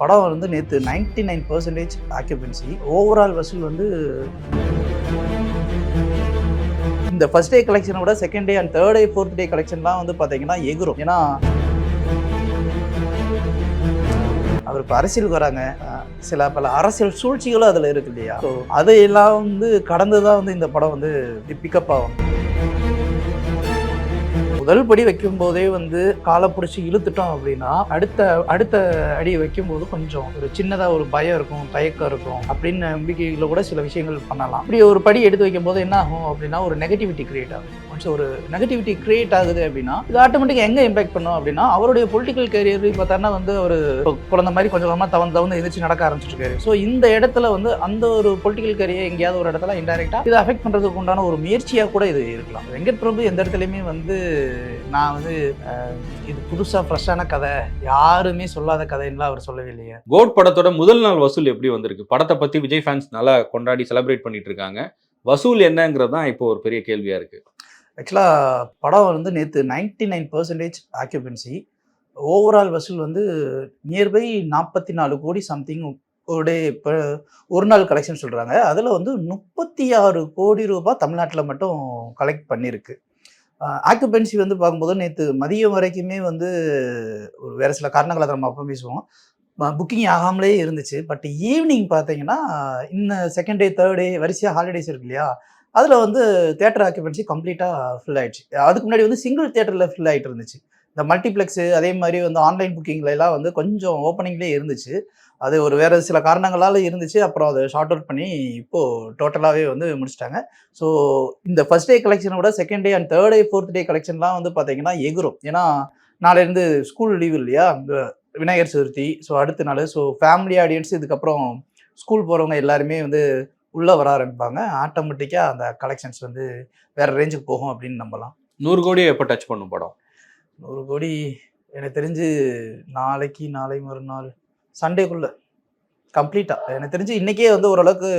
படம் வந்து நேற்று ninety nine percentage occupancy overall வசூல் வந்து இந்த ஃபர்ஸ்ட் டே கலெக்ஷனை விட second day and third day fourth day கலெக்ஷன்லாம் வந்து பார்த்தீங்கன்னா எகுரும். ஏன்னா அவர் இப்போ அரசியலுக்கு வராங்க. சில பல அரசியல் சூழ்ச்சிகளும் அதில் இருக்கு இல்லையா? ஸோ அதையெல்லாம் வந்து கடந்து தான் வந்து இந்த படம் வந்து பிக்கப் ஆகும். முதல் படி வைக்கும் போதே வந்து காலை பிடிச்சி இழுத்துட்டோம் அப்படின்னா அடுத்த அடுத்த அடி வைக்கும்போது கொஞ்சம் ஒரு சின்னதாக ஒரு பயம் இருக்கும் தயக்கம் இருக்கும் அப்படின்னு நம்பிக்கையில் கூட சில விஷயங்கள் பண்ணலாம். இப்படி ஒரு படி எடுத்து வைக்கும் போது என்ன ஆகும் அப்படின்னா ஒரு நெகட்டிவிட்டி கிரியேட் ஆகும். ஸோ ஒரு நெகட்டிவிட்டி கிரியேட் ஆகுது அப்படின்னா இது ஆட்டோமேட்டிக்காக எங்கே இம்பாக்ட் பண்ணும் அப்படின்னா அவருடைய பொலிட்டிக்கல் கேரியர் பார்த்தோன்னா வந்து ஒரு குழந்தை மாதிரி கொஞ்சம் கொஞ்சமாக தவந்து தவந்து எதிர்த்து நடக்க ஆரம்பிச்சிருக்காரு ஸோ இந்த இடத்துல வந்து அந்த ஒரு பொலிட்டிக்கல் கேரியர் எங்கேயாவது ஒரு இடத்துல இன்டெரக்டாக இதை அஃபெக்ட் பண்ணுறதுக்கு உண்டான ஒரு முயற்சியாக கூட இது இருக்கலாம். வெங்கட் பிரபு எந்த இடத்துலையுமே வந்து நான் வந்து இது புதுசாக ஃப்ரெஷ்ஷான கதை யாருமே சொல்லாத கதைன்னுலாம் அவர் சொல்லவே இல்லையே. கோட் படத்தோட முதல் நாள் வசூல் எப்படி வந்திருக்கு? படத்தை பத்தி விஜய் ஃபேன்ஸ் நல்லா கொண்டாடி செலிப்ரேட் பண்ணிட்டு இருக்காங்க. வசூல் என்னங்கிறது தான் இப்போ ஒரு பெரிய கேள்வியா இருக்கு. ஆக்சுவலாக படம் வந்து நேற்று ninety nine percentage occupancy overall வசூல் வந்து நியர்பை நாற்பத்தி நாலு கோடி சம்திங் ஒரு இப்போ ஒரு நாள் கலெக்ஷன் சொல்கிறாங்க அதில் வந்து முப்பத்தி ஆறு கோடி ரூபாய் தமிழ்நாட்டில் மட்டும் கலெக்ட் பண்ணியிருக்கு ஆக்குபென்சி வந்து பார்க்கும்போது நேற்று மதியம் வரைக்குமே வந்து ஒரு வேறு சில காரணங்களை நம்ம அப்போ பேசுவோம். புக்கிங் ஆகாமலே இருந்துச்சு. பட் ஈவினிங் பார்த்தீங்கன்னா இந்த செகண்ட் டே தேர்ட் டே வரிசையாக ஹாலிடேஸ் இருக்கு இல்லையா? அதில் வந்து தேட்டர் ஆக்குபென்சி கம்ப்ளீட்டாக ஃபில் ஆகிடுச்சு அதுக்கு முன்னாடி வந்து சிங்கிள் தேட்டரில் ஃபில் ஆகிட்டு இருந்துச்சு. இந்த மல்டிப்ளெக்ஸு அதே மாதிரி வந்து ஆன்லைன் புக்கிங்ல எல்லாம் வந்து கொஞ்சம் ஓப்பனிங்லேயே இருந்துச்சு. அது ஒரு வேறு சில காரணங்களால் இருந்துச்சு. அப்புறம் அதை ஷார்ட் அவுட் பண்ணி இப்போது டோட்டலாகவே வந்து முடிச்சிட்டாங்க. ஸோ இந்த ஃபர்ஸ்ட் டே கலெக்ஷனை விட second day and third day fourth day கலெக்ஷன்லாம் வந்து பார்த்தீங்கன்னா எகுரும். ஏன்னா நாளையிருந்து ஸ்கூல் லீவ் இல்லையா? விநாயகர் சதுர்த்தி ஸோ அடுத்த நாள் ஸோ ஃபேமிலி ஆடியன்ஸ் இதுக்கப்புறம் ஸ்கூல் போகிறவங்க எல்லாருமே வந்து உள்ளே வர ஆரம்பிப்பாங்க. ஆட்டோமேட்டிக்காக அந்த கலெக்ஷன்ஸ் வந்து வேறு ரேஞ்சுக்கு போகும் அப்படின்னு நம்பலாம். நூறு கோடியை எப்போ டச் பண்ணும் படம்? நூறு கோடி எனக்கு தெரிஞ்சு நாளைக்கு நாளை மறுநாள் சண்டேக்குள்ளே. கம்ப்ளீட்டாக எனக்கு தெரிஞ்சு இன்றைக்கே வந்து ஓரளவுக்கு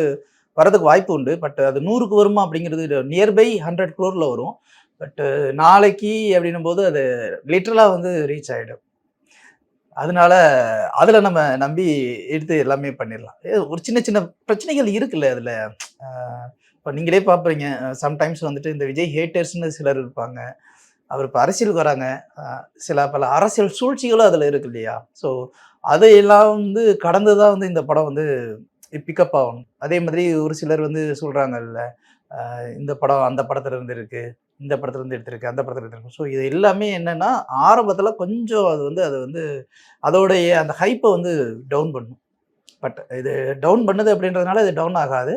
வரதுக்கு வாய்ப்பு உண்டு. பட் அது நூறுக்கு வருமா அப்படிங்கிறது நியர்பை ஹண்ட்ரட் க்ளோரில் வரும். பட் நாளைக்கு அப்படின்னும் போது அது லிட்டரலாக வந்து ரீச் ஆகிடும் அதனால அதில் நம்ம நம்பி எடுத்து எல்லாமே பண்ணிடலாம். ஒரு சின்ன சின்ன பிரச்சனைகள் இருக்குல்ல அதில். இப்போ நீங்களே பார்ப்பீங்க சம்டைம்ஸ் வந்துட்டு இந்த விஜய் ஹேட்டர்ஸ்னு சிலர் இருப்பாங்க. அவர் இப்போ அரசியலுக்கு வராங்க. சில பல அரசியல் சூழ்ச்சிகளும் அதில் இருக்கு இல்லையா? ஸோ அதையெல்லாம் வந்து கடந்து தான் வந்து இந்த படம் வந்து பிக்கப் ஆகணும். அதே மாதிரி ஒரு சிலர் வந்து சொல்கிறாங்கல்ல இந்த படம் அந்த படத்துல இருந்து இருக்கு இந்த படத்துல இருந்து எடுத்திருக்கு அந்த படத்துல எடுத்திருக்கு ஸோ இது எல்லாமே என்னன்னா ஆரம்பத்தில் கொஞ்சம் அது வந்து அது வந்து அதோடைய அந்த ஹைப்பை வந்து டவுன் பண்ணும். பட் இது டவுன் பண்ணுது அப்படின்றதுனால இது டவுன் ஆகாது.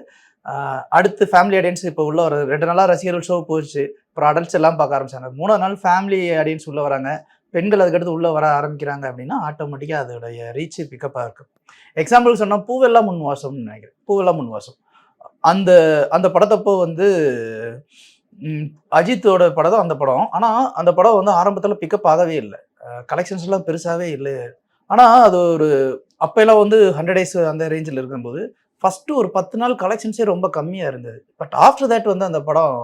அடுத்து ஃபேமிலி ஆடியன்ஸ் இப்போ உள்ள ஒரு ரெண்டு நாளாக ரசிகர்கள் ஷோ போச்சு. அப்புறம் அடல்ட்ஸ் எல்லாம் பார்க்க ஆரம்பிச்சாங்க. மூணாவது நாள் ஃபேமிலி ஆடியன்ஸ் உள்ள வராங்க. பெண்கள் அதுக்கடுத்து உள்ளே வர ஆரம்பிக்கிறாங்க அப்படின்னா ஆட்டோமேட்டிக்காக அதோடைய ரீச் பிக்கப்பாக இருக்கும். எக்ஸாம்பிள் சொன்னால் பூவெல்லாம் முன் வாசம்னு நினைக்கிறேன். பூவெல்லாம் முன் வாசம் அந்த அந்த படத்தப்போ வந்து அஜித்தோட படம் தான் அந்த படம். ஆனால் அந்த படம் வந்து ஆரம்பத்தில் பிக்கப் ஆகவே இல்லை. கலெக்ஷன்ஸ்லாம் பெருசாகவே இல்லை ஆனால் அது ஒரு அப்போல்லாம் வந்து ஹண்ட்ரட் டேஸ் அந்த ரேஞ்சில் இருக்கும்போது ஃபஸ்ட்டு ஒரு பத்து நாள் கலெக்ஷன்ஸே ரொம்ப கம்மியாக இருந்தது. பட் ஆஃப்டர் தட் வந்து அந்த படம்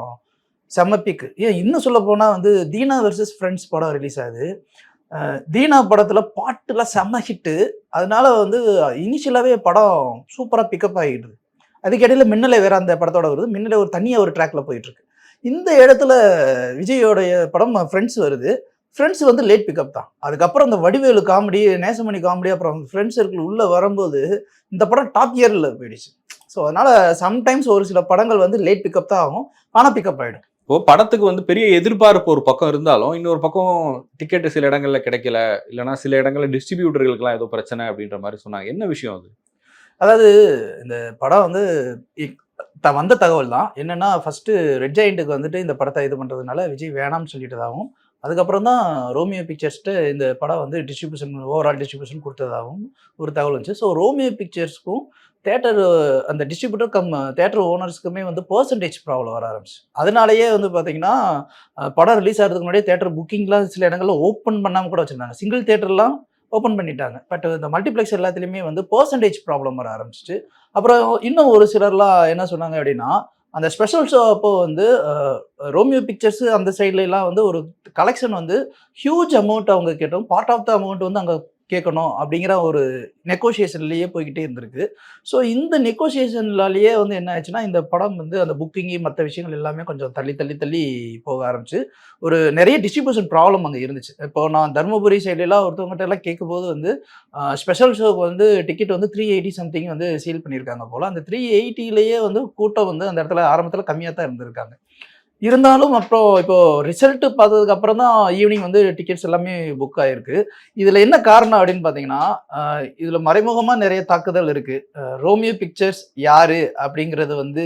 செம்ம பிக் ஏன் இன்னும் சொல்ல போனால் வந்து தீனா வெர்சஸ் ஃப்ரெண்ட்ஸ் படம் ரிலீஸ் ஆகுது. தீனா படத்தில் பாட்டுலாம் செம்ம ஹிட்டு அதனால வந்து இனிஷியலாகவே படம் சூப்பராக பிக்கப் ஆகிடுது. அதுக்கிடையில மின்னலை வேற அந்த படத்தோட வருது. மின்னலை ஒரு தனியாக ஒரு ட்ராக்ல போயிட்டு இருக்கு இந்த இடத்துல விஜயோடைய படம் ஃப்ரெண்ட்ஸ் வருது. ஃப்ரெண்ட்ஸ் வந்து லேட் பிக்கப் தான். அதுக்கப்புறம் இந்த வடிவேலு காமெடி நேசமணி காமெடி அப்புறம் ஃப்ரெண்ட்ஸ் சர்க்கிள் உள்ளே வரும்போது இந்த படம் டாப் இயரில் போயிடுச்சு. ஸோ அதனால சம்டைம்ஸ் ஒரு சில படங்கள் வந்து லேட் பிக்கப் தான் ஆகும். ஆனால் பிக்கப் ஆகிடும் இப்போ படத்துக்கு வந்து பெரிய எதிர்பார்ப்பு ஒரு பக்கம் இருந்தாலும் இன்னொரு பக்கம் டிக்கெட்டு சில இடங்களில் கிடைக்கல. இல்லைனா சில இடங்களில் டிஸ்ட்ரிபியூட்டர்களுக்குலாம் ஏதோ பிரச்சனை அப்படின்ற மாதிரி சொன்னாங்க. என்ன விஷயம் அது? அதாவது இந்த படம் வந்து த வந்த தகவல் தான். என்னென்னா ஃபஸ்ட்டு ரெட் ஜெயிண்ட்டுக்கு வந்துட்டு இந்த படத்தை இது பண்ணுறதுனால விஜய் வேணாம்னு சொல்லிட்டதாகவும் அதுக்கப்புறம் தான் ரோமியோ பிக்சர்ஸ்ட்டு இந்த படம் வந்து டிஸ்ட்ரிபியூஷன் ஓவரால் டிஸ்ட்ரிபியூஷன் கொடுத்ததாகவும் ஒரு தகவல் வந்துச்சு. ஸோ ரோமியோ பிக்சர்ஸ்க்கும் தேட்டர் அந்த டிஸ்ட்ரிபியூட்டர் கம் தேட்டர் ஓனர்ஸ்க்குமே வந்து பர்சன்டேஜ் ப்ராப்ளம் வர ஆரம்பிச்சு. அதனாலேயே வந்து பார்த்தீங்கன்னா படம் ரிலீஸ் ஆகிறதுக்கு முன்னாடியே தேட்டர் புக்கிங்லாம் சில இடங்களில் ஓப்பன் பண்ணாமல் கூட வச்சுருந்தாங்க. சிங்கிள் தேட்டர்லாம் ஓப்பன் பண்ணிட்டாங்க. பட் இந்த மல்டிப்ளெக்ஸ் எல்லாத்துலேயுமே வந்து பர்சன்டேஜ் ப்ராப்ளம் வர ஆரம்பிச்சிச்சு. அப்புறம் இன்னும் ஒரு சிலர்லாம் என்ன சொன்னாங்க அப்படின்னா அந்த ஸ்பெஷல் ஷோ அப்போ வந்து ரோமியோ பிக்சர்ஸ் அந்த சைட்லலாம் வந்து ஒரு கலெக்ஷன் வந்து ஹியூஜ் அமௌண்ட் அவங்க கேட்டோம். பார்ட் ஆஃப் த அமௌண்ட் வந்து அங்கே கேட்கணும் அப்படிங்கிற ஒரு நெகோசியேஷன்லேயே போய்கிட்டே இருந்திருக்கு. ஸோ இந்த நெகோசியேஷன்லாலேயே வந்து என்ன ஆச்சுன்னா இந்த படம் வந்து அந்த புக்கிங்கு மற்ற விஷயங்கள் எல்லாமே கொஞ்சம் தள்ளி தள்ளி தள்ளி போக ஆரம்பிச்சு. ஒரு நிறைய டிஸ்ட்ரிபியூஷன் ப்ராப்ளம் அங்கே இருந்துச்சு. இப்போ நான் தருமபுரி சைட்லலாம் ஒருத்தவங்ககிட்ட எல்லாம் கேட்கும்போது வந்து ஸ்பெஷல் ஷோக்கு வந்து டிக்கெட் வந்து த்ரீ எயிட்டி சம்திங் வந்து சீல் பண்ணியிருக்காங்க போல். அந்த த்ரீ எயிட்டிலேயே வந்து கூட்டம் வந்து அந்த இடத்துல ஆரம்பத்தில் கம்மியாக தான் இருந்திருக்காங்க. இருந்தாலும் அப்புறம் இப்போ ரிசல்ட் பார்த்ததுக்கு அப்புறம் தான் ஈவினிங் வந்து டிக்கெட்ஸ் எல்லாமே புக் ஆயிருக்கு. இதுல என்ன காரணம் அப்படின்னு பார்த்தீங்கன்னா இதில் இதுல மறைமுகமா நிறைய தாக்குதல் இருக்கு. ரோமியோ பிக்சர்ஸ் யாரு அப்படிங்கிறது வந்து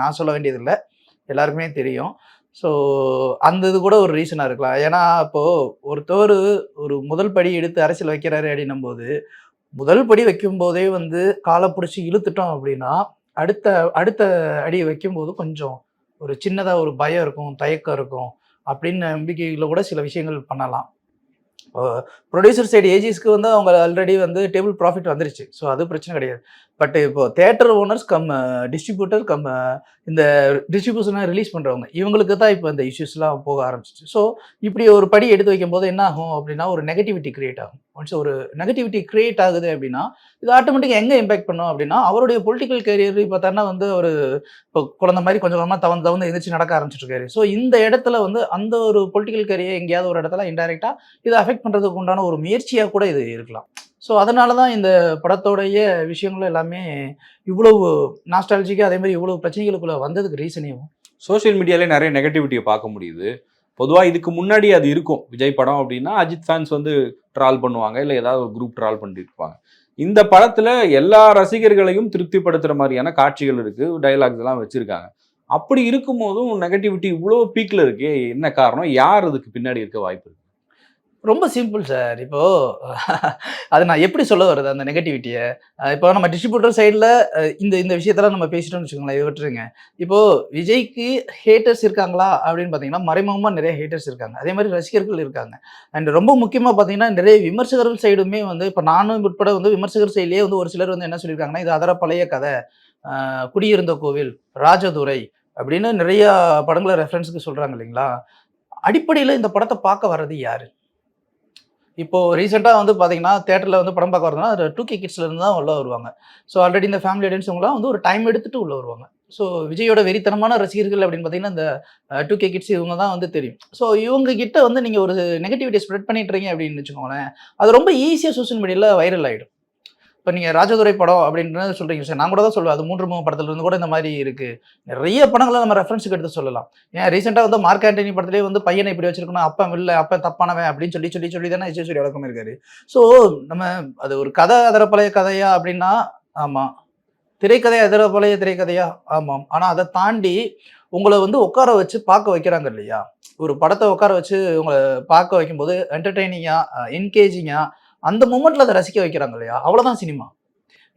நான் சொல்ல வேண்டியதில்லை. எல்லாருக்குமே தெரியும். ஸோ அந்த இது கூட ஒரு ரீசனாக இருக்கலாம். ஏன்னா இப்போ ஒருத்தவர் ஒரு முதல் படி எடுத்து அரசியல் வைக்கிறாரு அப்படின்னும் போது முதல் படி வைக்கும்போதே வந்து காலை பிடிச்சி இழுத்துட்டோம் அப்படின்னா அடுத்த அடுத்த அடி வைக்கும்போது கொஞ்சம் ஒரு சின்னதாக ஒரு பயம் இருக்கும் தயக்கம் இருக்கும் அப்படின்னு நம்பிக்கையில் கூட சில விஷயங்கள் பண்ணலாம். ப்ரொடியூசர் சைடு ஏஜிஸ்க்கு வந்து அவங்க ஆல்ரெடி வந்து டேபிள் ப்ராஃபிட் வந்துருச்சு. ஸோ அது பிரச்சனை கிடையாது. பட் இப்போ theatre owners cum distributor cum இந்த டிஸ்ட்ரிபியூஷனை ரிலீஸ் பண்ணுறவங்க இவங்களுக்கு தான் இப்போ இந்த இஷ்யூஸ்லாம் போக ஆரம்பிச்சிச்சு. ஸோ இப்படி ஒரு படி எடுத்து வைக்கும்போது என்ன ஆகும் அப்படின்னா ஒரு நெகட்டிவிட்டி கிரியேட் ஆகும். ஒன்ஸ் ஒரு நெகட்டிவிட்டி கிரியேட் ஆகுது அப்படின்னா இது ஆட்டோமேட்டிக்காக எங்கே இம்பாக்ட் பண்ணும் அப்படின்னா அவருடைய பொலிட்டிக்கல் கேரியர் பார்த்தாருன்னா வந்து ஒரு இப்போ குழந்தை மாதிரி கொஞ்சம் கொஞ்சமாக தவந்து தவந்து எந்திரிச்சு நடக்க ஆரம்பிச்சிட்டு இருக்காரு. ஸோ இந்த இடத்துல வந்து அந்த ஒரு பொலிட்டிக்கல் கேரியர் எங்கேயாவது ஒரு இடத்துல இன்டெரக்டாக இதை அஃபெக்ட் பண்ணுறதுக்கு உண்டான ஒரு முயற்சியாக கூட இது இருக்கலாம். ஸோ அதனால தான் இந்த படத்தோடைய விஷயங்கள் எல்லாமே இவ்வளவு நாஸ்டாலஜிக்காக அதே மாதிரி இவ்வளவு பிரச்சனைகளுக்குள்ளே வந்ததுக்கு ரீசனையும் சோஷியல் மீடியாலே நிறைய நெகட்டிவிட்டியை பார்க்க முடியுது. பொதுவாக இதுக்கு முன்னாடி அது இருக்கும். விஜய் படம் அப்படின்னா அஜித் ஃபேன்ஸ் வந்து ட்ரால் பண்ணுவாங்க இல்லை ஏதாவது ஒரு குரூப் ட்ரால் பண்ணிருப்பாங்க. இந்த படத்தில் எல்லா ரசிகர்களையும் திருப்திப்படுத்துகிற மாதிரியான காட்சிகள் இருக்குது டைலாக்ஸ் எல்லாம் வச்சுருக்காங்க. அப்படி இருக்கும்போதும் நெகட்டிவிட்டி இவ்வளோ பீக்கில் இருக்கே என்ன காரணம்? யார் அதுக்கு பின்னாடி இருக்க வாய்ப்பு இருக்கு? ரொம்ப சிம்பிள் சார் இப்போ அது நான் எப்படி சொல்ல வருது அந்த நெகட்டிவிட்டியை இப்போ நம்ம டிஸ்ட்ரிபியூட்டர் சைடில் இந்த இந்த விஷயத்தெல்லாம் நம்ம பேசிட்டோம்னு வச்சுக்கோங்களேன் விட்டுருங்க. இப்போ விஜய்க்கு ஹேட்டர்ஸ் இருக்காங்களா அப்படின்னு பார்த்தீங்கன்னா மறைமுகமாக நிறைய ஹேட்டர்ஸ் இருக்காங்க. அதே மாதிரி ரசிகர்கள் இருக்காங்க. அண்ட் ரொம்ப முக்கியமாக பார்த்தீங்கன்னா நிறைய விமர்சகர்கள் சைடுமே வந்து இப்போ நானும் உட்பட வந்து விமர்சகர் சைட்லேயே வந்து ஒரு சிலர் வந்து என்ன சொல்லியிருக்காங்கன்னா இது அதர பழைய கதை. குடியிருந்த கோவில் ராஜதுரை அப்படின்னு நிறைய படங்களை ரெஃபரன்ஸுக்கு சொல்கிறாங்க இல்லைங்களா? அடிப்படையில் இந்த படத்தை பார்க்க வர்றது யாரு? இப்போ ரீசெண்டாக வந்து பார்த்தீங்கன்னா தேட்டரில் வந்து படம் பார்க்க வரதுனா டூ கே கிட்ஸ்லேருந்து தான் உள்ளே வருவாங்க. ஸோ ஆல்ரெடி இந்த ஃபேமிலி ஆடியன்ஸுங்களாம் வந்து ஒரு டைம் எடுத்துட்டு உள்ளே வருவாங்க. ஸோ விஜயோட வெறித்தனமான ரசிகர்கள் அப்படின்னு பார்த்தீங்கன்னா இந்த டூ கே கிட்ஸ் இவங்க தான் வந்து தெரியும். ஸோ இவங்க கிட்ட வந்து நீங்கள் ஒரு நெகட்டிவிட்டி ஸ்ப்ரெட் பண்ணிட்டுறீங்க அப்படின்னு வச்சுக்கோங்களேன் அது ரொம்ப ஈஸியாக சோஷியல் மீடியாவில் வைரல் ஆகிடும் இப்போ நீங்கள் ராஜதுரை படம் அப்படின்னு சொல்கிறீங்க சார் நான் கூட தான் சொல்லுவேன். அது மூன்று மூணு படத்துல இருந்து கூட இந்த மாதிரி இருக்குது நிறைய படங்களை நம்ம ரெஃபரன்ஸுக்கு எடுத்து சொல்லலாம். ஏன் ரீசெண்டாக வந்து மார்க் ஆண்டனி படத்துலேயே வந்து பையனை இப்படி வச்சிருக்கணும். அப்பன் இல்லை அப்பன் தப்பானவன் அப்படின்னு சொல்லி சொல்லி சொல்லி தானே சொல்லி வழக்கம் இருக்காரு. ஸோ நம்ம அது ஒரு கதை அதர பழைய கதையா அப்படின்னா ஆமாம் திரைக்கதை அதர பழைய திரைக்கதையா? ஆமாம். ஆனால் அதை தாண்டி உங்களை வந்து உட்கார வச்சு பார்க்க வைக்கிறாங்க இல்லையா? ஒரு படத்தை உட்கார வச்சு உங்களை பார்க்க வைக்கும்போது என்டர்டெய்னிங்காக என்கேஜிங்காக அந்த மூமெண்ட்டில் அதை ரசிக்க வைக்கிறாங்க இல்லையா? அவ்வளோதான் சினிமா.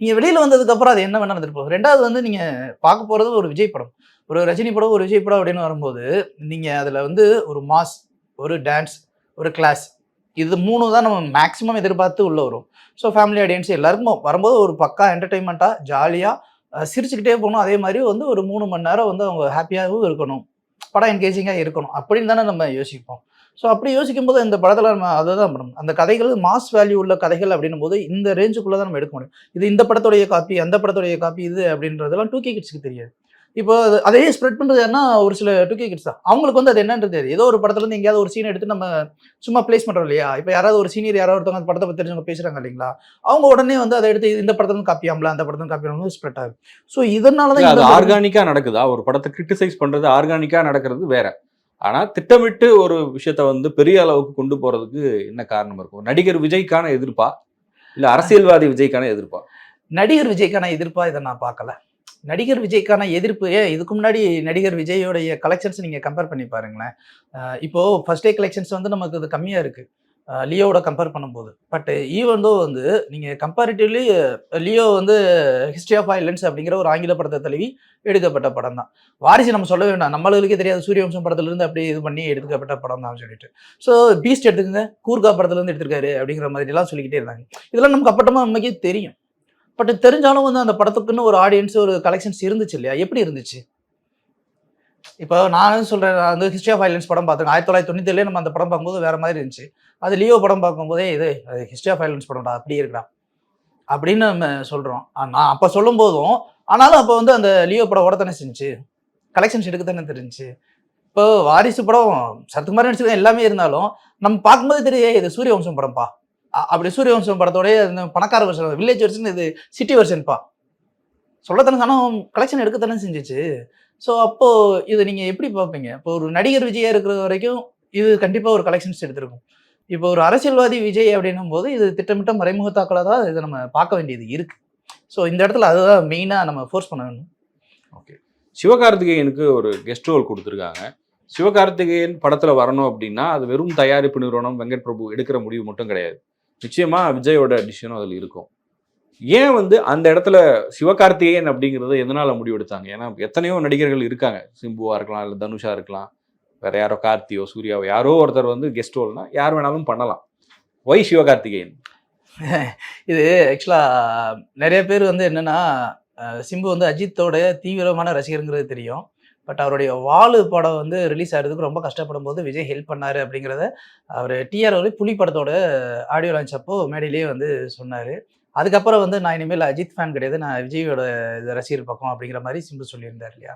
நீங்கள் வெளியில் வந்ததுக்கப்புறம் அது என்ன வேணா நடந்துட்டு ரெண்டாவது வந்து நீங்கள் பார்க்க போகிறது ஒரு விஜய் படம். ஒரு ரஜினி படம் ஒரு விஜய் படம் அப்படின்னு வரும்போது நீங்கள் அதில் வந்து ஒரு மாஸ் ஒரு டான்ஸ் ஒரு கிளாஸ் இது மூணு தான் நம்ம மேக்ஸிமம் எதிர்பார்த்து உள்ள வரும். ஸோ ஃபேமிலி ஆடியன்ஸ் எல்லாருக்கும் வரும்போது ஒரு பக்கா என்டர்டைன்மெண்ட்டாக ஜாலியாக சிரிச்சுக்கிட்டே போகணும். அதே மாதிரி வந்து ஒரு மூணு மணி நேரம் வந்து அவங்க ஹாப்பியாகவும் இருக்கணும். படம் என்கேஜிங்காக இருக்கணும் அப்படின்னு தானே நம்ம யோசிப்போம். ஸோ அப்படி யோசிக்கும் போது இந்த படத்தில் நம்ம அதை தான் பண்ணணும். அந்த கதைகள் மாஸ் வேல்யூ உள்ள கதைகள் அப்படின்னும் போது இந்த ரேஞ்சுக்குள்ளே தான் நம்ம எடுக்க முடியும். இது இந்த படத்துடைய காப்பி அந்த படத்துடைய காப்பி இது அப்படின்றதெல்லாம் டூ கே கிட்ஸ்க்கு தெரியாது. இப்போ அது- ஸ்ப்ரெட் பண்ணுறது யாருன்னா ஒரு சில டூ கே கிட்ஸ் தான். அவங்களுக்கு வந்து அது என்னன்றது ஏதோ ஒரு படத்துல இருந்து எங்கேயாவது ஒரு சீன் எடுத்து நம்ம சும்மா ப்ளேஸ் பண்ணுறோம் இல்லையா? இப்போ யாராவது ஒரு சீனியர் யாராவது ஒருத்தவங்க அந்த படத்தை பற்றி தெரிஞ்சவங்க பேசுகிறாங்க இல்லைங்களா? அவங்க உடனே வந்து அதை எடுத்து இந்த படத்துல காப்பியாமல அந்த படத்துல காப்பியாமல ஸ்ப்ரெட் ஆகுது. ஸோ இதனால தான் அது இந்த ஆர்கானிக்கா நடக்குதா? ஒரு படத்தை கிரிட்டிசைஸ் பண்றது ஆர்கானிக்கா நடக்கிறது வேற. ஆனா திட்டமிட்டு ஒரு விஷயத்த வந்து பெரிய அளவுக்கு கொண்டு போறதுக்கு என்ன காரணம் இருக்கும்? நடிகர் விஜய்க்கான எதிர்ப்பா? இல்ல அரசியல்வாதி விஜய்க்கான எதிர்ப்பா? நடிகர் விஜய்க்கான எதிர்ப்பா இதை நான் பார்க்கல. நடிகர் விஜய்க்கான எதிர்ப்பு ஏன் இதுக்கு முன்னாடி நடிகர் விஜயோடைய கலெக்ஷன்ஸ் நீங்கள் கம்பேர் பண்ணி பாருங்களேன். இப்போது ஃபர்ஸ்ட் டே கலெக்ஷன்ஸ் வந்து நமக்கு இது கம்மியாக இருக்குது லியோவோட கம்பேர் பண்ணும்போது. பட் ஈவன் தோ வந்து நீங்கள் கம்பேரிட்டிவ்லி லியோ வந்து ஹிஸ்ட்ரி ஆஃப் வயலன்ஸ் அப்படிங்கிற ஒரு ஆங்கில படத்தை தழுவி எடுக்கப்பட்ட படம் தான். வாரிசு நம்ம சொல்ல வேண்டாம். நம்மளுக்கே தெரியாது. சூரியவம்சம் படத்துலேருந்து அப்படியே இது பண்ணி எடுக்கப்பட்ட படம் தான் சொல்லிட்டு. ஸோ பீஸ்ட் எடுத்துக்கங்க. கூர்கா படத்துலேருந்து எடுத்திருக்காரு அப்படிங்கிற மாதிரிலாம் சொல்லிக்கிட்டே இருந்தாங்க. இதெல்லாம் நமக்கு அப்பட்டமாக நமக்கே தெரியும். பட் தெரிஞ்சாலும் வந்து அந்த படத்துக்குன்னு ஒரு ஆடியன்ஸ் ஒரு கலெக்ஷன்ஸ் இருந்துச்சு இல்லையா? எப்படி இருந்துச்சு? இப்போ நான் சொல்கிறேன் நான் வந்து ஹிஸ்ட்ரி ஆஃப் வயலன்ஸ் படம் பார்த்தேன் ஆயிரத்தி தொள்ளாயிரத்தி தொண்ணூத்திலே நம்ம அந்த படம் பார்க்கும்போது வேற மாதிரி இருந்துச்சு. அது லியோ படம் பார்க்கும்போதே இது அது ஹிஸ்ட்ரி ஆஃப் வயலன்ஸ் படம்டா அப்படியே இருக்கா அப்படின்னு நம்ம சொல்கிறோம் நான் அப்போ சொல்லும் போதும் ஆனாலும் அப்போ வந்து அந்த லியோ படம் ஓடத்தானே செஞ்சுச்சு. கலெக்ஷன்ஸ் எடுக்க தானே தெரிஞ்சு இப்போ வாரிசு படம் சத்துக்குமாரி நடிச்சது எல்லாமே இருந்தாலும் நம்ம பார்க்கும்போது தெரியே இது இது சூரியவம்சம் படம்ப்பா அப்படி சூரியவம்சம் படத்தோடய பணக்கார வருஷன் வில்லேஜ் வருஷன் இது சிட்டி வருஷன்ப்பா சொல்லத்தானே ஆனால் கலெக்ஷன் எடுக்கத்தானே செஞ்சுச்சு. ஸோ அப்போது இதை நீங்கள் எப்படி பார்ப்பீங்க? இப்போ ஒரு நடிகர் விஜயா இருக்கிற வரைக்கும் இது கண்டிப்பாக ஒரு கலெக்ஷன்ஸ் எடுத்திருக்கும். இப்போ ஒரு அரசியல்வாதி விஜய் அப்படின்னும் போது இது திட்டமிட்ட மறைமுகத்தாக்களாக தான் இதை நம்ம பார்க்க வேண்டியது இருக்குது ஸோ இந்த இடத்துல அதுதான் மெயினாக நம்ம ஃபோர்ஸ் பண்ண வேணும் ஓகே சிவகார்த்திகேயனுக்கு ஒரு கெஸ்ட் ரோல் கொடுத்துருக்காங்க. சிவகார்த்திகேயன் படத்தில் வரணும் அப்படின்னா அது வெறும் தயாரிப்பு நிறுவனம் வெங்கட் பிரபு எடுக்கிற முடிவு மட்டும் கிடையாது. நிச்சயமாக விஜயோட டிசிஷனும் அதில் இருக்கும். ஏன் வந்து அந்த இடத்துல சிவகார்த்திகேயன் அப்படிங்கிறத எதனால் முடிவெடுத்தாங்க? ஏன்னா எத்தனையோ நடிகர்கள் இருக்காங்க. சிம்புவாக இருக்கலாம் இல்லை தனுஷா இருக்கலாம். வேறு யாரோ கார்த்தியோ சூர்யாவோ யாரோ ஒருத்தர் வந்து கெஸ்ட் ரோல்னா யார் வேணாலும் பண்ணலாம். ஒய் சிவகார்த்திகேயன்? இது ஆக்சுவலாக நிறைய பேர் வந்து என்னென்னா சிம்பு வந்து அஜித்தோட தீவிரமான ரசிகருங்கிறது தெரியும். பட் அவருடைய வாலு படம் வந்து ரிலீஸ் ஆகிறதுக்கு ரொம்ப கஷ்டப்படும் போது விஜய் ஹெல்ப் பண்ணார் அப்படிங்கிறத அவர் டிஆர் வந்து புலி படத்தோட ஆடியோ லான்ச் அப்போ மேடையிலேயே வந்து சொன்னார். அதுக்கப்புறம் வந்து நான் இனிமேல் அஜித் ஃபேன் கிடையாது நான் விஜயோட இது ரசிகர் பக்கம் அப்படிங்கிற மாதிரி சிம்பு சொல்லியிருந்தார் இல்லையா?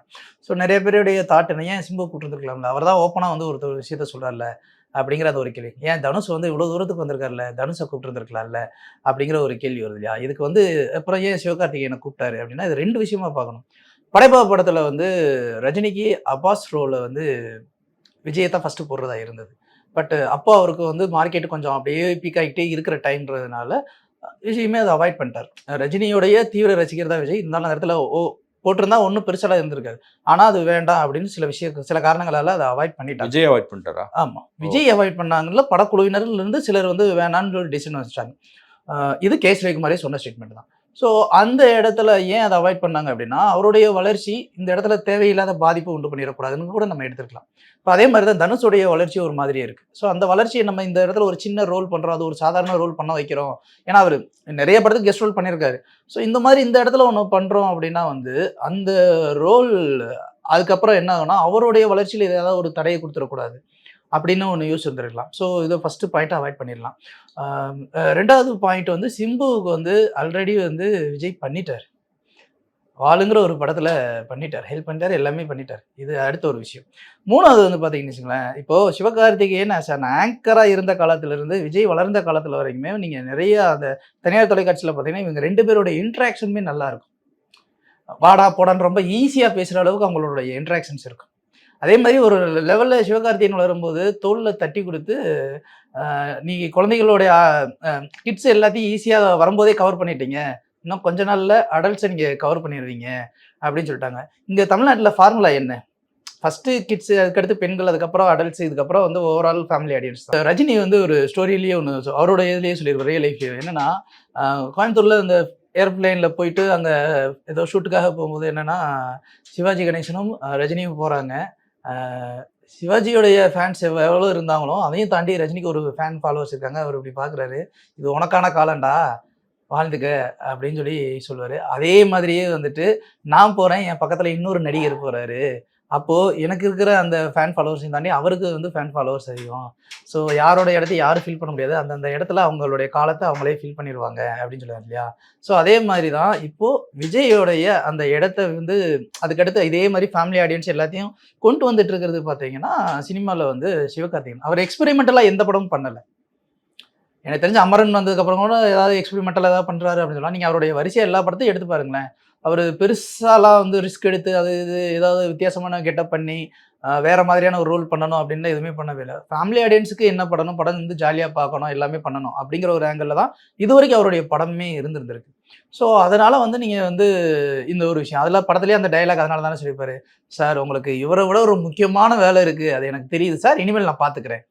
ஸோ நிறைய பேருடைய தாட் என்ன ஏன் சிம்பு கூட்டிருந்துருக்கலாம்ல? அவர் தான் ஓப்பனாக வந்து ஒருத்தர் ஒரு விஷயத்த சொல்கிறார்ல அப்படிங்கிற அந்த ஒரு கேள்வி. ஏன் தனுஷ் வந்து இவ்வளோ தூரத்துக்கு வந்திருக்காருல்ல? தனுஷை கூப்பிட்டுருந்துருக்கலாம்ல அப்படிங்கிற ஒரு கேள்வி வருது இல்லையா? இதுக்கு வந்து அப்புறம் ஏன் சிவகார்த்திகேயனை கூப்பிட்டாரு அப்படின்னா இது ரெண்டு விஷயமா பார்க்கணும். படைப்பா படத்துல வந்து ரஜினிக்கு அப்பாஸ் ரோல வந்து விஜயை தான் ஃபர்ஸ்ட் போடுறதா இருந்தது. பட் அப்போ அவருக்கு வந்து மார்க்கெட் கொஞ்சம் அப்படியே பீக் ஆகிட்டே இருக்கிற டைம்ன்றதுனால விஜயுமே அதை அவாய்ட் பண்ணிட்டார். ரஜினியோடைய தீவிர ரசிகர் தான் விஜய். இருந்தாலும் அந்த இடத்துல ஓ போட்டிருந்தா ஒன்றும் பெருசாலாம் இருந்திருக்காது. ஆனால் அது வேண்டாம் அப்படின்னு சில விஷயம் சில காரணங்களால அதை அவாய்ட் பண்ணிட்டாங்க விஜய் அவாய்ட் பண்ணிட்டாரா? ஆமா. விஜய் அவாய்ட் பண்ணாங்கல்ல படக்குழுவினர்ல இருந்து சிலர் வந்து வேணான்னு சொல்லி டிசிஷன் வச்சிட்டாங்க. இது கே. ரவிக்குமாரே சொன்ன ஸ்டேட்மெண்ட் தான். ஸோ அந்த இடத்துல ஏன் அதை அவாய்ட் பண்ணாங்க அப்படின்னா அவருடைய வளர்ச்சி இந்த இடத்துல தேவையில்லாத பாதிப்பு உண்டு பண்ணிடக்கூடாதுன்னு கூட நம்ம எடுத்துக்கலாம் இப்போ அதே மாதிரி தான் தனுஷுடைய வளர்ச்சி ஒரு மாதிரியே இருக்கு. ஸோ அந்த வளர்ச்சியை நம்ம இந்த இடத்துல ஒரு சின்ன ரோல் பண்ணுறோம் அது ஒரு சாதாரண ரோல் பண்ண வைக்கிறோம். ஏன்னா அவர் நிறைய படத்துக்கு கெஸ்ட் ரோல் பண்ணியிருக்காரு. ஸோ இந்த மாதிரி இந்த இடத்துல ஒன்று பண்ணுறோம் அப்படின்னா வந்து அந்த ரோல் அதுக்கப்புறம் என்ன ஆகும்னா அவருடைய வளர்ச்சியில் ஏதாவது ஒரு தடையை கொடுத்துடக்கூடாது. அப்படின்னு ஒன்று யூஸ் இருந்திருக்கலாம் ஸோ இதை ஃபஸ்ட்டு பாயிண்ட்டை அவாய்ட் பண்ணிடலாம். ரெண்டாவது பாயிண்ட் வந்து சிம்புவுக்கு வந்து ஆல்ரெடி வந்து விஜய் பண்ணிட்டார். வாளுங்கிற ஒரு படத்தில் பண்ணிட்டார். ஹெல்ப் பண்ணிட்டார் எல்லாமே பண்ணிட்டார். இது அடுத்த ஒரு விஷயம். மூணாவது வந்து பார்த்தீங்கன்னு வச்சுங்களேன் இப்போது சிவகார்த்திகேயன் ஆஸ் அன் ஆங்கராக இருந்த காலத்திலிருந்து விஜய் வளர்ந்த காலத்தில் வரைக்குமே நீங்கள் நிறைய அந்த தனியார் தொலைக்காட்சியில் பார்த்தீங்கன்னா இவங்க ரெண்டு பேரோட இன்ட்ராக்ஷனுமே நல்லா இருக்கும். வாடா போடான்னு ரொம்ப ஈஸியாக பேசுகிற அளவுக்கு அவங்களோட இன்ட்ராக்ஷன்ஸ் இருக்கும். அதே மாதிரி ஒரு லெவலில் சிவகார்த்திகேயன் வளரும்போது தோளில் தட்டி கொடுத்து நீங்கள் குழந்தைகளுடைய கிட்ஸ் எல்லாத்தையும் ஈஸியாக வரும்போதே கவர் பண்ணிட்டீங்க. இன்னும் கொஞ்ச நாளில் அடல்ட்ஸை நீங்கள் கவர் பண்ணிடுவீங்க அப்படின்னு சொல்லிட்டாங்க. இங்கே தமிழ்நாட்டில் ஃபார்முலா என்ன? ஃபஸ்ட்டு கிட்ஸ் அதுக்கடுத்து பெண்கள் அதுக்கப்புறம் அடல்ட்ஸ் இதுக்கப்புறம் வந்து ஓவரால் ஃபேமிலி ஆடியன்ஸ் ரஜினி வந்து ஒரு ஸ்டோரியிலேயே ஒன்று அவரோட இதுலேயே சொல்லியிருப்பார் ரியல் லைஃப் என்னன்னா கோயம்புத்தூரில் இந்த ஏர்ப்ளைனில் போயிட்டு அங்கே ஏதோ ஷூட்டுக்காக போகும்போது என்னென்னா சிவாஜி கணேசனும் ரஜினியும் போகிறாங்க சிவாஜியோடைய ஃபேன்ஸ் எவ்வளோ இருந்தாங்களோ அதையும் தாண்டி ரஜினிக்கு ஒரு ஃபேன் ஃபாலோவர்ஸ் இருக்காங்க. அவர் இப்படி பார்க்குறாரு இது உனக்கான காலண்டா வாழ்ந்துக்க அப்படின்னு சொல்லி சொல்லுவார். அதே மாதிரியே வந்துட்டு நான் போகிறேன் என் பக்கத்தில் இன்னொரு நடிகர் போகிறாரு அப்போது எனக்கு இருக்கிற அந்த ஃபேன் ஃபாலோவர்ஸையும் தாண்டி அவருக்கு வந்து ஃபேன் ஃபாலோவர்ஸ் அதிகம். ஸோ யாரோட இடத்த யாரும் ஃபீல் பண்ண முடியாது. அந்தந்த இடத்துல அவங்களுடைய காலத்தை அவங்களே ஃபீல் பண்ணிடுவாங்க அப்படின்னு சொல்லுவாங்க இல்லையா? ஸோ அதே மாதிரி தான் இப்போது விஜயோடைய அந்த இடத்த வந்து அதுக்கடுத்து இதே மாதிரி ஃபேமிலி ஆடியன்ஸ் எல்லாத்தையும் கொண்டு வந்துட்டு இருக்கிறது பார்த்தீங்கன்னா சினிமாவில் வந்து சிவகார்த்திகேயன். அவர் எக்ஸ்பெரிமெண்டலாக எந்த படமும் பண்ணலை. எனக்கு தெரிஞ்ச அமரன் வந்ததுக்கப்புறம் கூட ஏதாவது எக்ஸ்பெரிமெண்டலாக ஏதாவது பண்ணுறாரு அப்படின்னு சொல்லலாம் நீங்கள் அவருடைய வரிசையை எல்லா படத்தையும் எடுத்து பாருங்களேன். அவர் பெருசாலாம் வந்து ரிஸ்க் எடுத்து அது இது ஏதாவது வித்தியாசமான கெட்டப் பண்ணி வேற மாதிரியான ஒரு ரோல் பண்ணணும் அப்படின்னு எதுவுமே பண்ணவே இல்லை. ஃபேமிலி ஆடியன்ஸுக்கு என்ன படணும்? படம் வந்து ஜாலியாக பார்க்கணும் எல்லாமே பண்ணணும் அப்படிங்கிற ஒரு ஆங்கிளில் தான் இது வரைக்கும் அவருடைய படமே இருந்திருந்திருக்கு. ஸோ அதனால் வந்து நீங்கள் வந்து இந்த ஒரு விஷயம் அதில் படத்துலேயே அந்த டைலாக் அதனால தானே சொல்லியிருப்பாரு. சார் உங்களுக்கு இவரை விட ஒரு முக்கியமான வேலை இருக்குது அது எனக்கு தெரியுது சார். இனிமேல் நான் பார்த்துக்கிறேன்.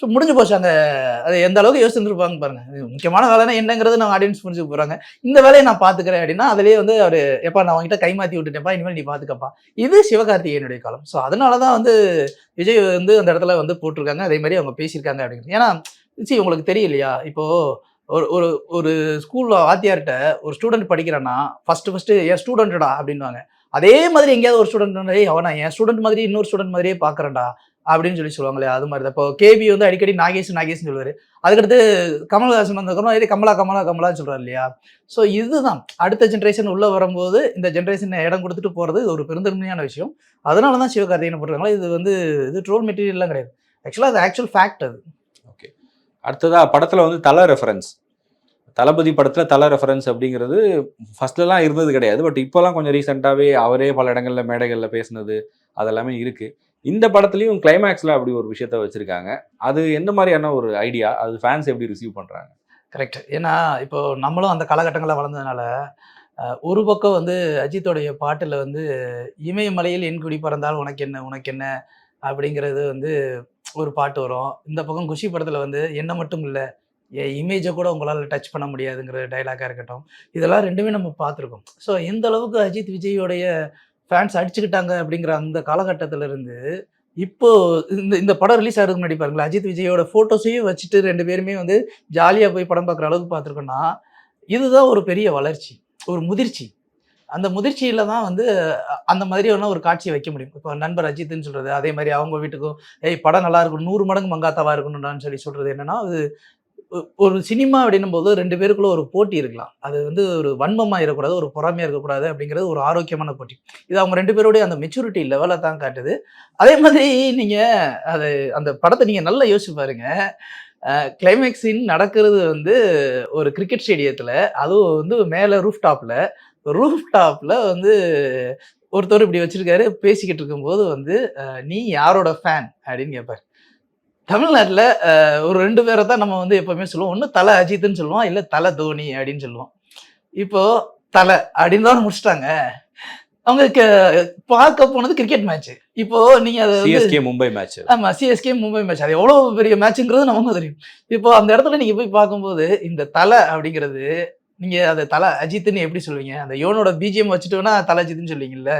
ஸோ முடிஞ்சு போச்சு அங்கே. அது எந்த அளவுக்கு யோசிச்சுருப்பாங்க பாருங்க. முக்கியமான வேலைனா என்னங்கிறது நான் ஆடியன்ஸ் புரிஞ்சு போகிறாங்க இந்த வேலையை நான் பார்த்துக்கிறேன் அப்படின்னா அதிலேயே வந்து அவர் எப்பா நான் அவங்ககிட்ட கை மாற்றி விட்டுட்டேன்ப்பா இனிமேல் நீ பார்த்துக்கப்பா. இது சிவகார்த்திகேயனுடைய காலம். ஸோ அதனால தான் வந்து விஜய் வந்து அந்த இடத்துல வந்து போட்டிருக்காங்க. அதே மாதிரி அவங்க பேசியிருக்காங்க அப்படிங்கிறது. ஏன்னா சி உங்களுக்கு தெரியலையா? இப்போ ஒரு ஒரு ஒரு ஸ்கூலில் வாத்தியார்கிட்ட ஒரு ஸ்டூடெண்ட் படிக்கிறேன்னா ஃபஸ்ட்டு ஃபஸ்ட்டு என் ஸ்டூடெண்ட்டடா அப்படின்வாங்க அதே மாதிரி எங்கேயாவது ஒரு ஸ்டூடெண்ட் அவனா என் ஸ்டூடெண்ட் மாதிரி இன்னொரு ஸ்டூடெண்ட் மாதிரியே பார்க்குறேன்டா. அப்படின்னு சொல்லி சொல்லுவாங்களே அது மாதிரி தான். இப்போ கேபி வந்து அடிக்கடி நாகேஷ் நாகேஷ்னு சொல்லுவார். அதுக்கடுத்து கமல்ஹாசன் வந்ததுக்கப்புறம் இதே கமலா கமலா கமலான்னு சொல்கிறார் இல்லையா? ஸோ இதுதான். அடுத்த ஜென்ரேஷன் உள்ளே வரும்போது இந்த ஜென்ரேஷனை இடம் கொடுத்துட்டு போகிறது ஒரு பெருந்தன்மையான விஷயம். அதனால தான் சிவகார்த்திகேயன் போடுறாங்களா இது வந்து இது ட்ரோல் மெட்டீரியல்லாம் கிடையாது. ஆக்சுவலாக அது ஆக்சுவல் ஃபேக்ட் அது. ஓகே அடுத்ததா படத்துல வந்து தலை ரெஃபரன்ஸ் தளபதி படத்தில் தலை ரெஃபரன்ஸ் அப்படிங்கிறது ஃபஸ்ட்லலாம் இருந்தது கிடையாது. பட் இப்போலாம் கொஞ்சம் ரீசெண்டாகவே அவரே பல இடங்களில் மேடைகளில் பேசுனது அதெல்லாமே இருக்குது இந்த படத்துலையும் கிளைமேக்ஸில் அப்படி ஒரு விஷயத்த வச்சுருக்காங்க. அது எந்த மாதிரியான ஒரு ஐடியா அது ஃபேன்ஸ் எப்படி ரிசீவ் பண்ணுறாங்க கரெக்ட் ஏன்னா இப்போ நம்மளும் அந்த காலகட்டங்களில் வளர்ந்ததுனால ஒரு பக்கம் வந்து அஜித்தோடைய பாட்டில் வந்து இமயமலையில் என் குடி பறந்தால் உனக்கு என்ன உனக்கு என்ன அப்படிங்கிறது வந்து ஒரு பாட்டு வரும். இந்த பக்கம் குஷி படத்தில் வந்து என்ன மட்டும் இல்லை என் இமேஜை கூட உங்களால் டச் பண்ண முடியாதுங்கிற டைலாக்காக இருக்கட்டும். இதெல்லாம் ரெண்டுமே நம்ம பார்த்துருக்கோம். ஸோ எந்த அளவுக்கு அஜித் விஜயோடைய ஃபேன்ஸ் அடிச்சுக்கிட்டாங்க அப்படிங்கிற அந்த காலகட்டத்துல இருந்து இப்போ இந்த இந்த படம் ரிலீஸ் ஆகிறதுக்கு முன்னாடி பாருங்களா அஜித் விஜயோட ஃபோட்டோஸையும் வச்சுட்டு ரெண்டு பேருமே வந்து ஜாலியாக போய் படம் பார்க்குற அளவுக்கு பார்த்துருக்கோன்னா இதுதான் ஒரு பெரிய வளர்ச்சி ஒரு முதிர்ச்சி. அந்த முதிர்ச்சியில் தான் வந்து அந்த மாதிரியான ஒரு காட்சியை வைக்க முடியும். இப்போ நண்பர் அஜித்னு சொல்கிறது அதே மாதிரி அவங்க வீட்டுக்கும் ஏய் படம் நல்லா இருக்கும் நூறு மடங்கு மங்காத்தாவாக இருக்கணும்டான்னு சொல்லி சொல்கிறது என்னன்னா அது ஒரு சினிமா அப்படின்னும் போது ரெண்டு பேருக்குள்ள ஒரு போட்டி இருக்கலாம். அது வந்து ஒரு வன்மமாக இருக்கக்கூடாது ஒரு பொறாமையாக இருக்கக்கூடாது அப்படிங்கிறது ஒரு ஆரோக்கியமான போட்டி. இது அவங்க ரெண்டு பேருடைய அந்த மெச்சூரிட்டி லெவலை தான் காட்டுது. அதே மாதிரி நீங்கள் அது அந்த படத்தை நீங்கள் நல்லா யோசிச்சு பாருங்க. கிளைமேக்ஸின் நடக்கிறது வந்து ஒரு கிரிக்கெட் ஸ்டேடியத்தில் அதுவும் வந்து மேலே ரூஃப் டாப்பில் ரூஃப் டாப்பில் வந்து ஒருத்தர் இப்படி வச்சுருக்காரு பேசிக்கிட்டு இருக்கும்போது வந்து நீ யாரோட ஃபேன் அப்படின்னு கேட்பார் தமிழ்நாட்டில் ஒரு ரெண்டு பேரை தான் நம்ம வந்து எப்பவுமே சொல்லுவோம். ஒன்று தலை அஜித்னு சொல்லுவோம் இல்லை தலை தோனி அப்படின்னு சொல்லுவோம் இப்போ தலை அப்படின்னு தான் முடிச்சிட்டாங்க. அவங்க பார்க்க போனது கிரிக்கெட் மேட்ச் இப்போ நீங்க அதை சிஎஸ்கே மும்பை மேட்ச் ஆமா சிஎஸ்கே மும்பை மேட்ச் அது எவ்வளவு பெரிய மேட்ச்ங்கிறது நமக்கு தெரியும். இப்போ அந்த இடத்துல நீங்க போய் பார்க்கும்போது இந்த தலை அப்படிங்கிறது நீங்க அதை தலை அஜித்னு எப்படி சொல்லுவீங்க? அந்த யோனோட பிஜிஎம் வச்சுட்டு வேணா தலை அஜித்னு சொல்லுவீங்கல்ல?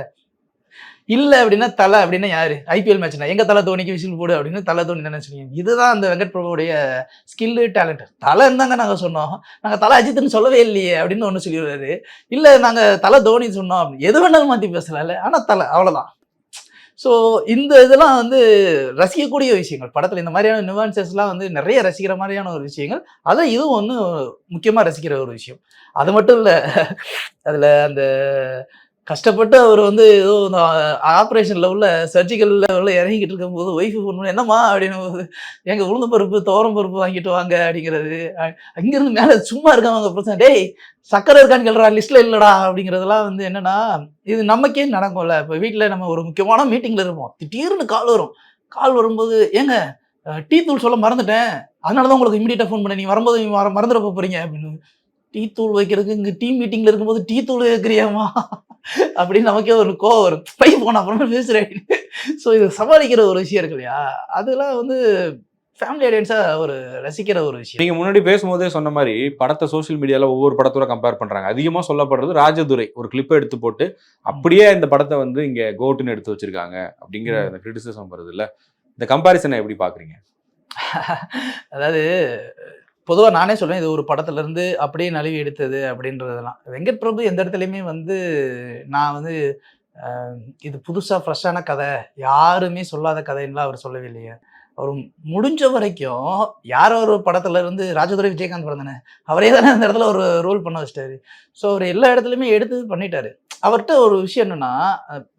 இல்லை அப்படின்னா தலை அப்படின்னா யாரு? ஐபிஎல் மேட்ச்னா எங்க தலை தோனிக்கு விசில் போடு அப்படின்னு தலை தோனி தானே இதுதான் அந்த வெங்கட் பிரபுடைய ஸ்கில்லு டேலண்ட் தலைன்னு தாங்க நாங்கள் சொன்னோம். நாங்கள் தலை அஜித்னு சொல்லவே இல்லையே அப்படின்னு ஒன்று சொல்லிடுறாரு இல்லை நாங்கள் தலை தோனி சொன்னோம் அப்படின்னு. எது வேணாலும் மாற்றி பேசலாம்ல. ஆனால் தலை அவ்வளோதான் ஸோ இந்த இதெல்லாம் வந்து ரசிக்கக்கூடிய விஷயங்கள். படத்தில் இந்த மாதிரியான நியூவான்சஸ்லாம் வந்து நிறைய ரசிக்கிற மாதிரியான ஒரு விஷயங்கள். அதில் இதுவும் ஒன்று முக்கியமாக ரசிக்கிற ஒரு விஷயம். அது மட்டும் இல்லை அதில் அந்த கஷ்டப்பட்டு அவர் வந்து ஏதோ ஆப்ரேஷன் லெவலில் சர்ஜிக்கல் லெவலில் இறங்கிக்கிட்டு இருக்கும்போது ஒய்ஃபு ஃபோன் பண்ணி என்னம்மா? அப்படின்னு போது எங்கள் உளுந்த பருப்பு தோரம் பருப்பு வாங்கிட்டு வாங்க அப்படிங்கிறது. அங்கேருந்து மேலே சும்மா இருக்காங்க பிரச்சனை. டேய் சக்கரை இருக்கான்னு கேள்றா லிஸ்ட்ல இல்லைடா அப்படிங்கிறதெல்லாம் வந்து என்னன்னா இது நமக்கே நடக்கும்ல. இப்போ வீட்டில் நம்ம ஒரு முக்கியமான மீட்டிங்கில் இருப்போம். திடீர்னு கால் வரும். கால் வரும்போது ஏங்க டீ தூள் சொல்ல மறந்துட்டேன். அதனால தான் உங்களுக்கு இமீடியட்டாக ஃபோன் பண்ணேன். நீங்கள் வரும்போது மறந்துட போகிறீங்க அப்படின்னு. டீ தூள் வைக்கிறதுக்கு இங்கே டீ மீட்டிங்கில் இருக்கும்போது டீ தூள் வைக்கிறியாமா அப்படின்னு நமக்கே ஒரு கோவம் வரும். பை போன அப்புறமா பேசுறேன். ஸோ இது சமாளிக்கிற ஒரு விஷயம் இருக்கு இல்லையா? அதெல்லாம் வந்து ஃபேமிலி ஆடியன்ஸாக ஒரு ரசிக்கிற ஒரு விஷயம். நீங்க முன்னாடி பேசும்போதே சொன்ன மாதிரி படத்தை சோஷியல் மீடியால ஒவ்வொரு படத்தோட கம்பேர் பண்றாங்க. அதிகமா சொல்லப்படுறது ராஜதுரை. ஒரு கிளிப் எடுத்து போட்டு அப்படியே இந்த படத்தை வந்து இங்க கோட்டுன்னு எடுத்து வச்சிருக்காங்க அப்படிங்கிற. அந்த கிரிட்டிசிசம் வருது இல்ல இந்த கம்பாரிசனை எப்படி பாக்குறீங்க? அதாவது பொதுவாக நானே சொல்லுவேன் இது ஒரு படத்துலேருந்து அப்படியே நழுவி எடுத்தது அப்படின்றதெல்லாம். வெங்கட் பிரபு எந்த இடத்துலையுமே வந்து நான் வந்து இது புதுசாக ஃப்ரெஷ்ஷான கதை யாருமே சொல்லாத கதைன்னுலாம் அவர் சொல்லவே இல்லையே அவர் முடிஞ்ச வரைக்கும் யார் ஒரு படத்துல இருந்து ராஜதுரை விஜயகாந்த் படம் தானே அவரே தானே அந்த இடத்துல ஒரு ரோல் பண்ண வச்சிட்டாரு. ஸோ அவர் எல்லா இடத்துலையுமே எடுத்து பண்ணிட்டாரு. அவர்கிட்ட ஒரு விஷயம் என்னன்னா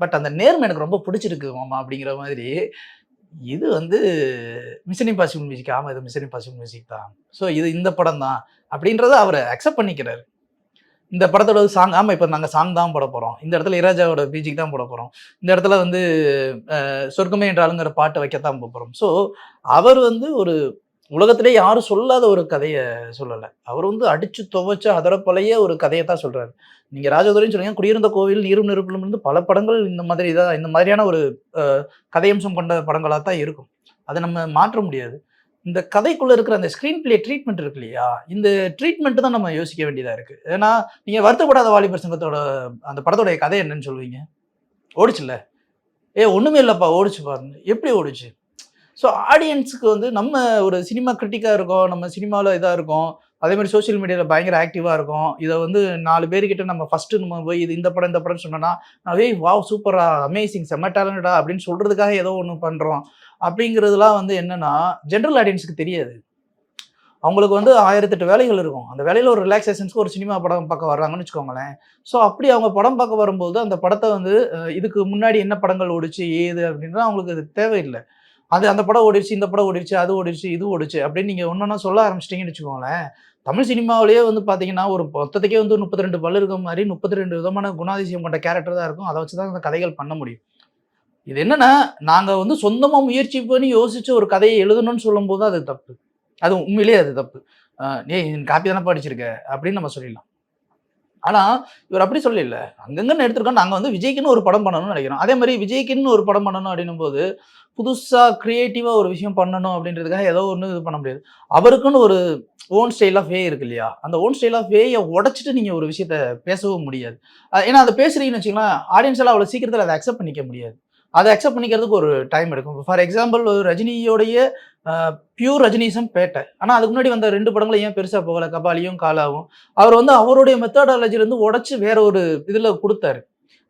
பட் அந்த நேர்மை எனக்கு ரொம்ப பிடிச்சிருக்கு மாமா அப்படிங்கிற மாதிரி இது வந்து மிஷன் இம்பாசிபிள் மியூசிக். ஆமாம் இது மிஷன் இம்பாசிபிள் மியூசிக் தான். ஸோ இது இந்த படம் தான் அப்படின்றத அவர் அக்செப்ட் பண்ணிக்கிறாரு. இந்த படத்தோட சாங் ஆமாம் இப்போ நாங்கள் சாங் தான் போட போகிறோம் இந்த இடத்துல இராஜாவோட பீஜிக்கு தான் போட போகிறோம் இந்த இடத்துல வந்து சொர்க்கமே என்றாலுங்கிற பாட்டை வைக்கத்தான் போகிறோம் ஸோ அவர் வந்து ஒரு உலகத்திலே யாரும் சொல்லாத ஒரு கதையை சொல்லலை. அவர் வந்து அடிச்சு துவைச்ச அதரப்பலைய ஒரு கதையை தான் சொல்றாரு. நீங்க ராஜதுரைன்னு சொல்லுங்க குடியிருந்த கோவில் நீரும் நெருப்பிலும் இருந்து பல படங்கள் இந்த மாதிரி தான் இந்த மாதிரியான ஒரு கதையம்சம் கொண்ட படங்களாக தான் இருக்கும். அதை நம்ம மாற்ற முடியாது. இந்த கதைக்குள்ள இருக்கிற அந்த ஸ்க்ரீன் பிளே ட்ரீட்மெண்ட் இருக்கு இல்லையா? இந்த ட்ரீட்மெண்ட் தான் நம்ம யோசிக்க வேண்டியதா இருக்கு. ஏன்னா நீங்க வருத்தப்படாத வாலிபர் சங்கத்தோட அந்த படத்தோடைய கதை என்னன்னு சொல்லுவீங்க? ஓடிச்சுல்ல? ஏ ஒண்ணுமே இல்லப்பா ஓடிச்சு பாருங்க. எப்படி ஓடிச்சு? ஸோ ஆடியன்ஸுக்கு வந்து நம்ம ஒரு சினிமா கிரிட்டிக்காக இருக்கோம் நம்ம சினிமாவில் இதாக இருக்கோம் அதே மாதிரி சோஷியல் மீடியாவில் பயங்கர ஆக்டிவாக இருக்கும். இதை வந்து நாலு பேர்கிட்ட நம்ம ஃபஸ்ட்டு நம்ம போய் இது இந்த படம் இந்த படம்னு சொன்னோன்னா நான் வாவ் சூப்பரா அமேசிங் செம்ம டேலண்டடா அப்படின்னு சொல்கிறதுக்காக ஏதோ ஒன்று பண்ணுறோம் அப்படிங்கிறதுலாம் வந்து என்னென்னா ஜென்ரல் ஆடியன்ஸுக்கு தெரியாது. அவங்களுக்கு வந்து ஆயிரத்தெட்டு வேலைகள் இருக்கும். அந்த வேலையில் ஒரு ரிலாக்ஸேஷன்ஸ்க்கு ஒரு சினிமா படம் பார்க்க வர்றாங்கன்னு வச்சுக்கோங்களேன். ஸோ அப்படி அவங்க படம் பார்க்க வரும்போது அந்த படத்தை வந்து இதுக்கு முன்னாடி என்ன படங்கள் ஓடிச்சு ஏது அப்படின்றது அவங்களுக்கு அது தேவையில்லை. அது அந்த படம் ஓடிடுச்சு இந்த படம் ஓடிடுச்சு அது ஓடிடுச்சு இது ஓடிச்சு அப்படின்னு நீங்கள் ஒன்றா சொல்ல ஆரம்பிச்சிட்டிங்கன்னு வச்சுக்கோங்களேன். தமிழ் சினிமாவிலேயே வந்து பார்த்தீங்கன்னா ஒரு மொத்தத்துக்கே வந்து முப்பத்தி ரெண்டு பல்லு இருக்க மாதிரி முப்பத்தி ரெண்டு விதமான குணாதிசயம் கொண்ட கேரக்டர் தான் இருக்கும். அதை வச்சு தான் அந்த கதைகள் பண்ண முடியும். இது என்னென்னா நாங்கள் வந்து சொந்தமாக முயற்சி பண்ணி யோசித்து ஒரு கதையை எழுதணும்னு சொல்லும்போது அது தப்பு. அது உண்மையிலேயே அது தப்பு. நீ காப்பி தானே படிச்சிருக்க அப்படின்னு நம்ம சொல்லிடலாம். ஆனால் இவர் அப்படி சொல்லல. அங்கங்கன்னு எடுத்திருக்கோம் நாங்கள் வந்து விஜய்க்குன்னு ஒரு படம் பண்ணணும்னு நினைக்கிறோம். அதே மாதிரி விஜய்க்குன்னு ஒரு படம் பண்ணணும் அப்படின்னும் போது புதுசாக கிரியேட்டிவா ஒரு விஷயம் பண்ணணும் அப்படின்றதுக்காக ஏதோ ஒன்று இது பண்ண முடியாது. அவருக்குன்னு ஒரு ஓன் ஸ்டைல் ஆஃப் வே இருக்கு இல்லையா? அந்த ஓன் ஸ்டைல் ஆஃப் வேயை உடச்சிட்டு நீங்கள் ஒரு விஷயத்த பேசவும் முடியாது. ஏன்னா அதை பேசுறீங்கன்னு வச்சுக்கலாம் ஆடியன்ஸ் எல்லாம் அவ்வளோ சீக்கிரத்தில் அதை அக்செப்ட் பண்ணிக்க முடியாது. அதை அக்செப்ட் பண்ணிக்கிறதுக்கு ஒரு டைம் எடுக்கும். ஃபார் எக்ஸாம்பிள் ரஜினியோடைய பியூர் ரஜினிசம் பேட்டை. ஆனால் அதுக்கு முன்னாடி வந்த ரெண்டு படங்களும் ஏன் பெருசாக போகல? கபாலியும் காலாவும். அவர் வந்து அவருடைய மெத்தடாலஜிலேருந்து உடச்சி வேற ஒரு இதில் கொடுத்தாரு.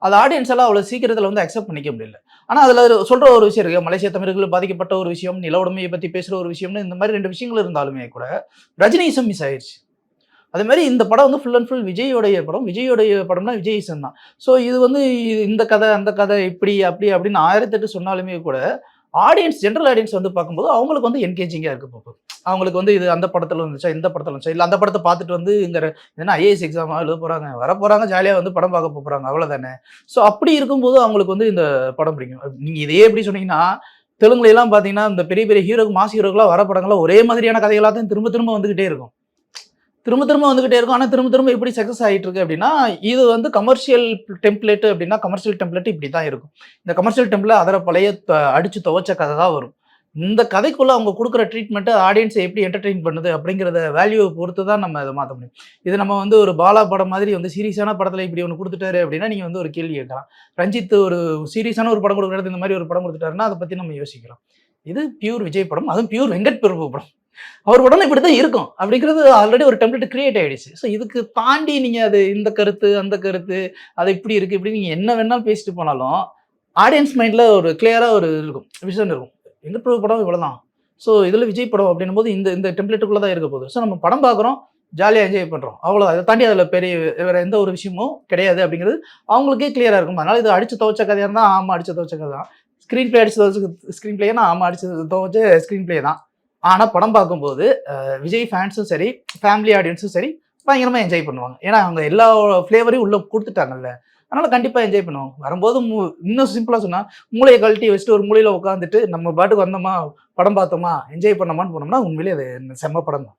அது ஆடியன்ஸ் எல்லாம் அவ்வளோ சீக்கிரத்தில் வந்து அக்செப்ட் பண்ணிக்க முடியல. ஆனால் அதில் சொல்கிற ஒரு விஷயம் இருக்குது மலேசிய தமிழர்கள் பாதிக்கப்பட்ட ஒரு விஷயம் நில உடமையை பற்றி பேசுகிற ஒரு விஷயம்னு இந்த மாதிரி ரெண்டு விஷயங்கள் இருந்தாலுமே கூட ரஜினிசம் மிஸ் ஆயிடுச்சு அதே மாதிரி இந்த படம் வந்து ஃபுல் அண்ட் ஃபுல் விஜயோடைய படம். விஜயோடைய படம்னா விஜய்சன் தான். ஸோ இது வந்து இந்த கதை அந்த கதை இப்படி அப்படி அப்படின்னு ஆயிரத்தெட்டு சொன்னாலுமே கூட ஆடியன்ஸ் ஜென்ரல் ஆடியன்ஸ் வந்து பார்க்கும்போது அவங்களுக்கு வந்து என்கேஜிங்காக இருக்கு போகுது அவங்களுக்கு வந்து இது அந்த படத்தில் வந்துச்சா இந்த படத்தில் வந்துச்சா இல்லை அந்த படத்தை பார்த்துட்டு வந்து இங்கே என்ன ஐஏஎஸ் எக்ஸாம் எழுத போகிறாங்க வர போகிறாங்க ஜாலியாக வந்து படம் பார்க்க போகிறாங்க அவ்வளோதானே ஸோ அப்படி இருக்கும்போது அவங்களுக்கு வந்து இந்த படம் பிடிக்கும். நீங்கள் இதே எப்படி சொன்னீங்கன்னா தெலுங்குல எல்லாம் பார்த்தீங்கன்னா இந்த பெரிய பெரிய ஹீரோக்கு மாஸ் ஹீரோக்கெல்லாம் வர படங்கள்லாம் ஒரே மாதிரியான கதைகளாக தான் திரும்ப திரும்ப வந்துகிட்டே இருக்கும். திரும்ப திரும்ப வந்துகிட்டே இருக்கும். ஆனால் திரும்ப திரும்ப எப்படி சக்ஸஸ் ஆகிட்டு இருக்கு அப்படின்னா இது வந்து கமர்ஷியல் டெம்ப்ளேட் அப்படின்னா கமர்ஷியல் டெம்ப்ளேட் இப்படி தான் இருக்கும். இந்த கமர்ஷியல் டெம்ப்ளேட் அதர பழைய அடித்து அடிச்சு துவைச்ச கதை தான் வரும். இந்த கதைக்குள்ள அவங்க கொடுக்குற ட்ரீட்மெண்ட்டு ஆடியன்ஸை எப்படி என்டர்டெயின் பண்ணுது அப்படிங்கிறத வேல்யூவை பொறுத்து தான் நம்ம அதை மாற்ற முடியும். இது நம்ம வந்து ஒரு பாலா படம் மாதிரி வந்து சீரியஸான படத்தில் இப்படி ஒன்று கொடுத்துட்டாரு அப்படின்னா நீங்கள் வந்து ஒரு கேள்வி கேட்கலாம். ரஞ்சித் ஒரு சீரியஸான ஒரு படம் கொடுக்குறது இந்த மாதிரி ஒரு படம் கொடுத்துட்டாருன்னா அதை பற்றி நம்ம யோசிக்கலாம். இது பியூர் விஜய் படம். அதுவும் பியூர் வெங்கட் பிரபு படம். அவர் உடனே இப்படி தான் இருக்கும் அப்படிங்கிறது ஆல்ரெடி ஒரு டெம்ப்ளேட் கிரியேட் ஆகிடுச்சு ஸோ இதுக்கு தாண்டி நீங்கள் அது இந்த கருத்து அந்த கருத்து அது இப்படி இருக்குது இப்படி நீங்கள் என்ன வேணாலும் பேசிட்டு போனாலும் ஆடியன்ஸ் மைண்டில் ஒரு கிளியராக ஒரு இருக்கும் விஷன் இருக்கும். எங்கள் ப்ரூவ் படம் இவ்வளோ தான் ஸோ இதில் விஜய் படம் அப்படின்னும் போது இந்த இந்த டெம்ப்ளேட்டுக்குள்ளே தான் இருக்க போகுது. ஸோ நம்ம படம் பார்க்குறோம் ஜாலியாக என்ஜாய் பண்ணுறோம் அவ்வளோ அதை தாண்டி அதில் பெரிய வேறு எந்த ஒரு விஷயமும் கிடையாது அப்படிங்கிறது அவங்களுக்கே கிளியராக இருக்கும். அதனால் இது அடித்து துவச்ச கதையாக இருந்தால் ஆமாம் அடித்து துவச்ச கதை தான். ஸ்க்ரீன் பிளே அடிச்சு துவச்ச ஸ்க்ரீன் பிளேனா ஆமாம் அடித்து துவச்ச ஸ்க்ரீன் பிளே தான். ஆனால் படம் பார்க்கும்போது விஜய் ஃபேன்ஸும் சரி ஃபேமிலி ஆடியன்ஸும் சரி பயங்கரமாக என்ஜாய் பண்ணுவாங்க. ஏன்னா அவங்க எல்லா ஃப்ளேவரையும் உள்ளே கொடுத்துட்டாங்கல்ல. அதனால் கண்டிப்பாக என்ஜாய் பண்ணுவோம் வரும்போது மூ- இன்னும் சிம்பிளாக சொன்னால் மூளையை கழட்டி வச்சுட்டு ஒரு மூலையில் உட்காந்துட்டு நம்ம பாட்டுக்கு வந்தோமா படம் பார்த்தோமா என்ஜாய் பண்ணோமான்னு போனோம்னா உண்மையிலேயே அது செம்ம படம் தான்.